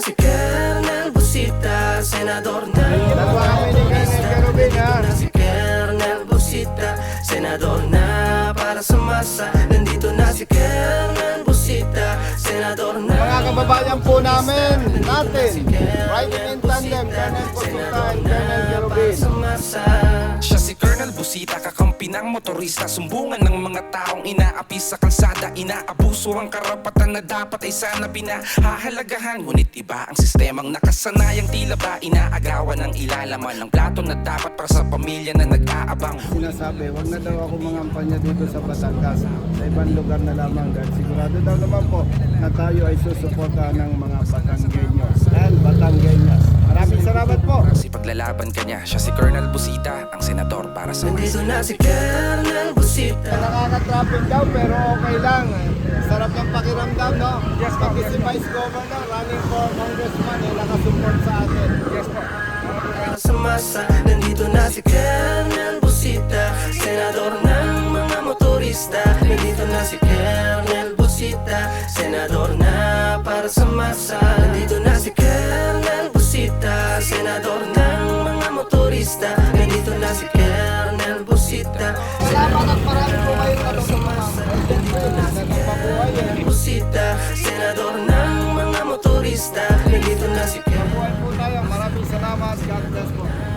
si Kernel Busita Senador na Nagawa kami ni Colonel Kerubin ha. na si Kernel Busita Senador na para sa masa. Nandito na si Kernel Busita Senador na Mga kababayan po namin, natin, riding in tandem, Colonel Posuta and sa masa. Siya si Colonel Busita, kakampi ng motorista Sumbungan ng mga taong inaapi sa kalsada. Inaabuso ang karapatan na dapat ay sana pinahahalagahan. Ngunit iba ang sistemang nakasanayang tila ba Inaagawan ng ilalaman ng plato na dapat para sa pamilya na nag-aabang. Sinasabi, wag na daw ako mangampanya dito sa Batangas. Sa ibang lugar na lamang dahil sigurado daw naman po na tayo ay susuporta ng mga Batanggenyos and Batanggenyas. Maraming salamat po. Kasi paglalaban ka niya, siya si Colonel Busita Ang senador para sa Nandito na si Kernel Busita Nakaka-traffic daw pero okay lang. Sarap ng pakiramdam, no? Yes, Pati si Vice Governor running for congressman eh, nakasupport sa atin. Yes po. para sa masa Nandito na si Kernel Busita Senador ng mga motorista Nandito na si Kernel Busita Senador na para sa masa Nandito na si Kernel Busita Senador ng motorista. Nandito na si Kernel Busita Salamat at marami po kayong mga Nandito na si Kernel Busita Senador ng mga motorista. Nandito na si Kernel Buhay po tayo. Maraming salamat. God